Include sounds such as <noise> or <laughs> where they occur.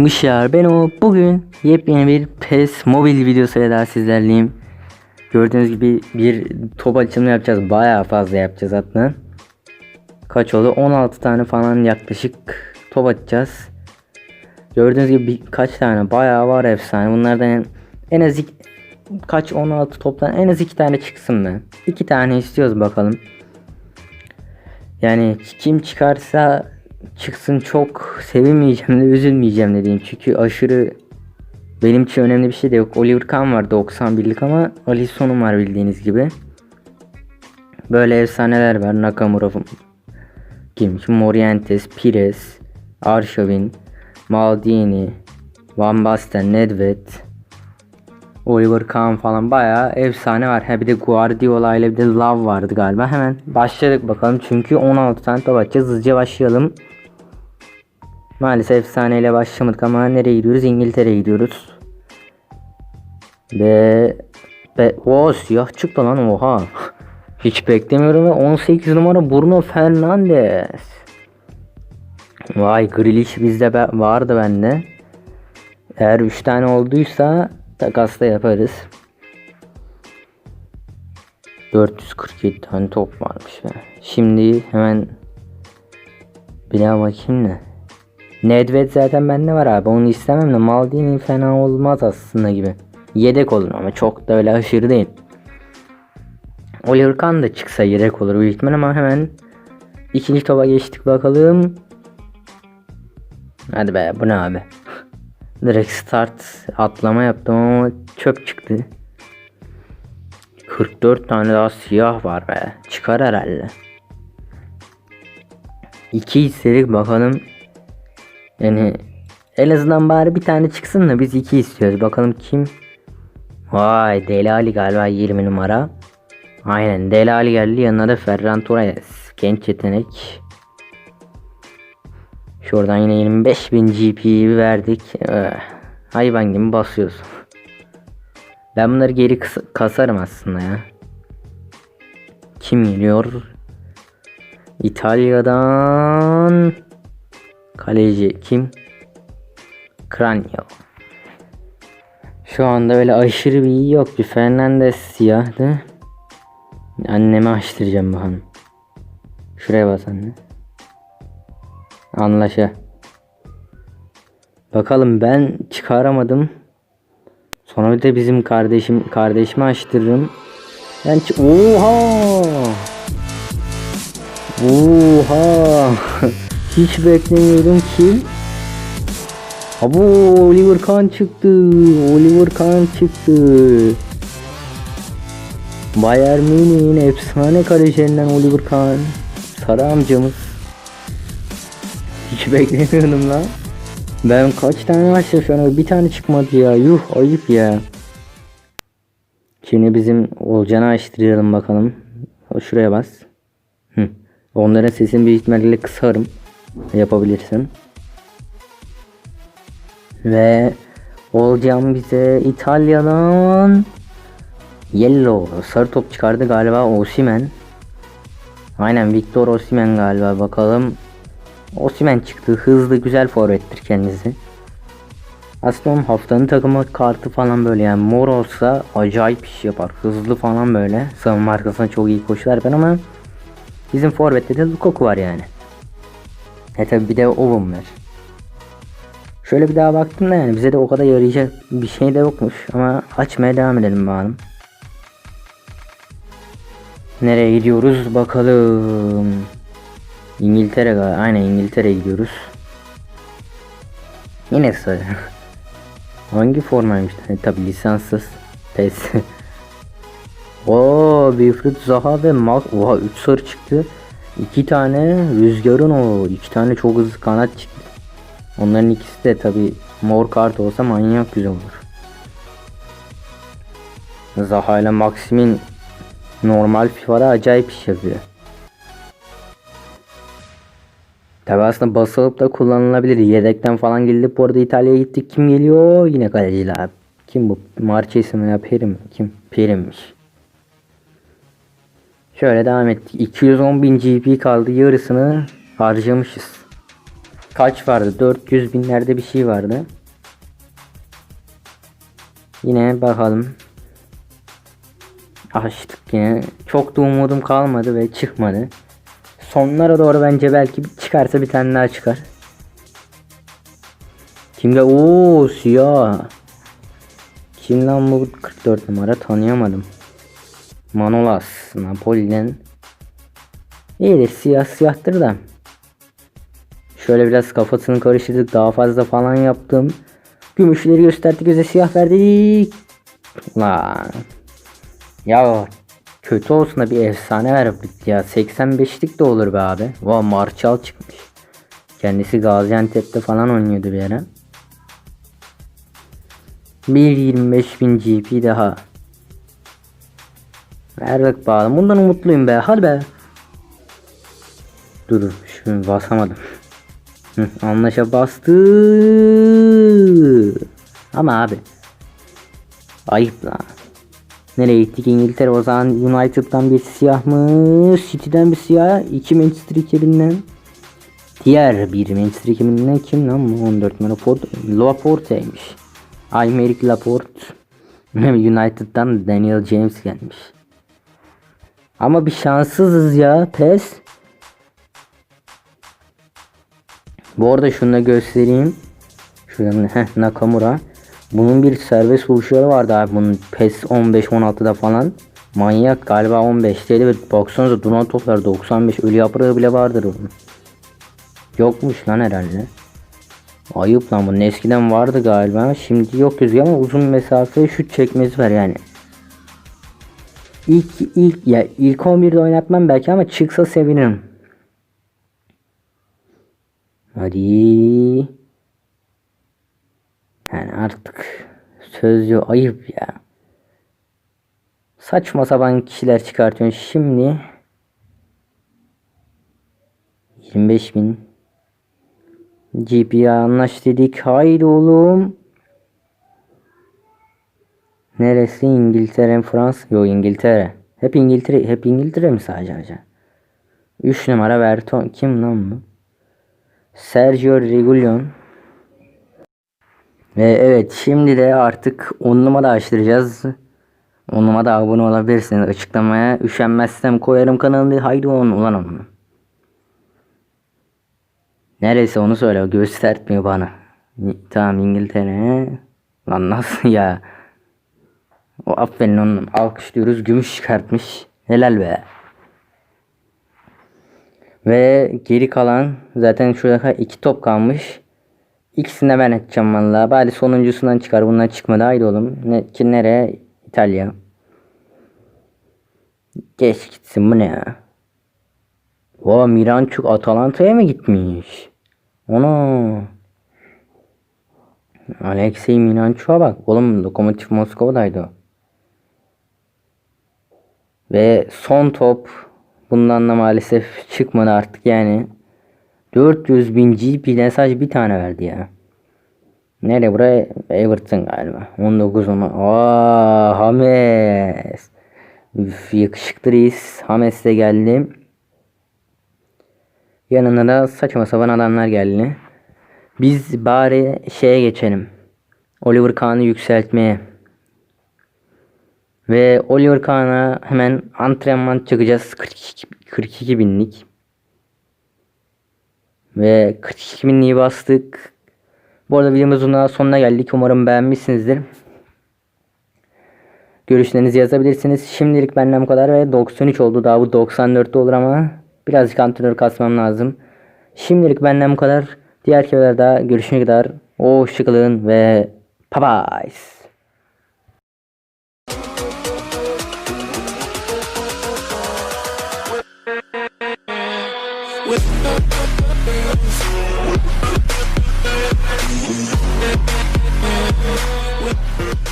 Mışlar ben o bugün yepyeni bir PES mobil videosuyla daha sizlerleyim. Gördüğünüz gibi bir top açılımı yapacağız. Bayağı fazla yapacağız hatta. Kaç oldu? 16 tane falan yaklaşık top atacağız. Gördüğünüz gibi bir- kaç tane bayağı var efsane. Bunlardan en, az iki, kaç 16 toptan en az 2 tane çıksın be. 2 tane istiyoruz bakalım. Yani kim çıkarsa çıksın çok sevinmeyeceğim de üzülmeyeceğim dediğim. Çünkü aşırı benim için önemli bir şey de yok. Oliver Kahn var 91'lik ama Alisson'um var bildiğiniz gibi. Böyle efsaneler var. Nakamura? Kim? Morientes, Pires, Arshavin, Maldini, Van Basten, Nedved, Oliver Kahn falan bayağı efsane var. Ha bir de Guardiola ile bir de Love vardı galiba. Hemen başladık bakalım. Çünkü 16 tane top atacağız. Hızlıca başlayalım. Maalesef efsaneyle başlamadık ama nereye gidiyoruz? İngiltere'ye gidiyoruz. Ve Be o siyah çıktı lan oha. <laughs> Hiç beklemiyorum ve 18 numara Bruno Fernandes. Vay Grealish bizde be- vardı bende. Eğer 3 tane olduysa takasla yaparız. 447 tane top varmış be. Şimdi hemen bir daha bakayım ne. Nedved zaten bende var abi. Onu istemem de Maldini fena olmaz aslında gibi. Yedek olur ama çok da öyle aşırı değil. Oliver Kahn da çıksa yedek olur büyük ihtimal ama hemen ikinci topa geçtik bakalım. Hadi be bu ne abi. Direkt start atlama yaptım ama çöp çıktı. 44 tane daha siyah var be. Çıkar herhalde. 2 istedik bakalım. Yani en azından bari bir tane çıksın da biz 2 istiyoruz. Bakalım kim? Vay Delali galiba 20 numara. Aynen Delali geldi yanına da Ferran Torres. Genç yetenek. Şuradan yine 25.000 GP'yi verdik. Eh, hayvan gibi basıyoruz. Ben bunları geri kasarım aslında ya. Kim geliyor? İtalya'dan kaleci kim? Kranyo. Şu anda öyle aşırı bir iyi yok. Bir Fernandez siyahtı. Anneme açtıracağım bakalım. Şuraya bas anne. Anlaşa. Bakalım ben çıkaramadım. Sonra bir de bizim kardeşim kardeşime açtırırım. Ben Oha! Oha! <laughs> Hiç beklemiyordum ki. Abo Oliver Kahn çıktı. Oliver Kahn çıktı. Bayern Münih'in efsane kalecilerinden Oliver Kahn. Sarı amcamız. Hiç beklemiyordum lan. Ben kaç tane açtım şu an bir tane çıkmadı ya. Yuh ayıp ya. Şimdi bizim Olcan'ı açtıralım bakalım. Şuraya bas. Hı. Onların sesini büyük ihtimalle kısarım. Yapabilirsin. Ve Olcan bize İtalya'dan Yellow sarı top çıkardı galiba Osimen. Aynen Victor Osimen galiba bakalım. Osimen çıktı. Hızlı güzel forvettir kendisi. Aslında onun haftanın takımı kartı falan böyle yani mor olsa acayip iş yapar. Hızlı falan böyle. Savunma arkasına çok iyi koşular ben ama bizim forvette de Lukaku var yani. E tabi bir de Owen var. Şöyle bir daha baktım da yani bize de o kadar yarayacak bir şey de yokmuş ama açmaya devam edelim bakalım. Nereye gidiyoruz bakalım. İngiltere galiba. Aynen İngiltere'ye gidiyoruz. Yine sarı. <laughs> Hangi formaymış? E, tabi lisanssız. PES. <laughs> Oo, Wilfried Zaha ve Mark. Oha 3 sarı çıktı. 2 tane rüzgarın o. 2 tane çok hızlı kanat çıktı. Onların ikisi de tabi mor kart olsa manyak güzel olur. Zaha ile Maxim'in normal FIFA'da acayip iş yapıyor. Tabi aslında basılıp da kullanılabilir. Yedekten falan gelip bu arada İtalya'ya gittik. Kim geliyor? Yine kaleciler. Kim bu? Marchesi mi ya? Peri mi? Kim? Peri'miş. Şöyle devam ettik. 210 bin GP kaldı. Yarısını harcamışız. kaç vardı? 400 binlerde bir şey vardı. Yine bakalım. Açtık yine. Çok da umudum kalmadı ve çıkmadı. Sonlara doğru bence belki çıkarsa bir tane daha çıkar. Kimde? Oo siyah. Kim lan bu 44 numara tanıyamadım. Manolas Napoli'den. İyidir siyah siyahtır da. Şöyle biraz kafasını karıştırdık daha fazla falan yaptım. Gümüşleri gösterdik göze siyah verdik. Lan. Ya kötü olsun da bir efsane ver ya. 85'lik de olur be abi. Va Marçal çıkmış. Kendisi Gaziantep'te falan oynuyordu bir ara. 1.25 bin GP daha. Ver bak bakalım. Bundan umutluyum be. Hadi be. Dur şimdi basamadım. Anlaşa bastı. Ama abi. Ayıp lan. Nereye gittik İngiltere o zaman United'dan bir siyah mı? City'den bir siyah. iki Manchester ekibinden. Diğer bir Manchester ekibinden kim lan bu? 14 numara Ford. Laporte'ymiş. Aymeric Laporte. United'dan Daniel James gelmiş. Ama bir şanssızız ya. Pes. Bu arada şunu da göstereyim. Şuradan heh, Nakamura. Bunun bir serbest vuruşları vardı abi. Bunun PES 15-16'da falan. Manyak galiba 15'teydi ve baksanıza duran toplar 95 ölü yaprağı bile vardır bunun. Yokmuş lan herhalde. Ayıp lan bunun eskiden vardı galiba. Şimdi yok gözüküyor ama uzun mesafe şut çekmesi var yani. İlk ilk ya ilk 11'de oynatmam belki ama çıksa sevinirim. Hadi. Yani artık sözlü ayıp ya. Saçma sapan kişiler çıkartıyorsun şimdi. 25 bin. GP'ye anlaş dedik. Haydi oğlum. Neresi İngiltere, Fransa? Yok İngiltere. Hep İngiltere, hep İngiltere mi sadece acaba? 3 numara Verton. Kim lan bu? Sergio Regulion. Ve evet şimdi de artık 10 numara açtıracağız. 10 numara abone olabilirsiniz. Açıklamaya üşenmezsem koyarım kanalı. Haydi on ulan onu. Neresi onu söyle göstertmiyor bana. Tamam İngiltere. Lan nasıl ya? O aferin onun alkışlıyoruz. Gümüş çıkartmış. Helal be. Ve geri kalan zaten şurada iki top kalmış. İkisini de ben edeceğim valla. Bari sonuncusundan çıkar. Bundan çıkmadı. Haydi oğlum. Ne, ki nereye? İtalya. Geç gitsin bu ne ya? Vaa Miranchuk Atalanta'ya mı gitmiş? Ona. Alexey Miranchuk'a bak. Oğlum Lokomotiv Moskova'daydı. Ve son top bundan da maalesef çıkmadı artık yani. 400 bin GP'den sadece bir tane verdi ya. Nereye buraya? Everton galiba. 19 ona. Aa Hames. Üf, yakışıklı reis. Hames de geldi. Yanına da saçma sapan adamlar geldi. Biz bari şeye geçelim. Oliver Kahn'ı yükseltmeye. Ve Oliver Kahn'a hemen antrenman çıkacağız. 42, 42 binlik. Ve 42 binliği bastık. Bu arada videomuzun daha sonuna geldik. Umarım beğenmişsinizdir. Görüşlerinizi yazabilirsiniz. Şimdilik benden bu kadar ve 93 oldu. Daha bu 94'te olur ama birazcık antrenör kasmam lazım. Şimdilik benden bu kadar. Diğer videolarda görüşene kadar. Hoşçakalın ve bye bye. with We'll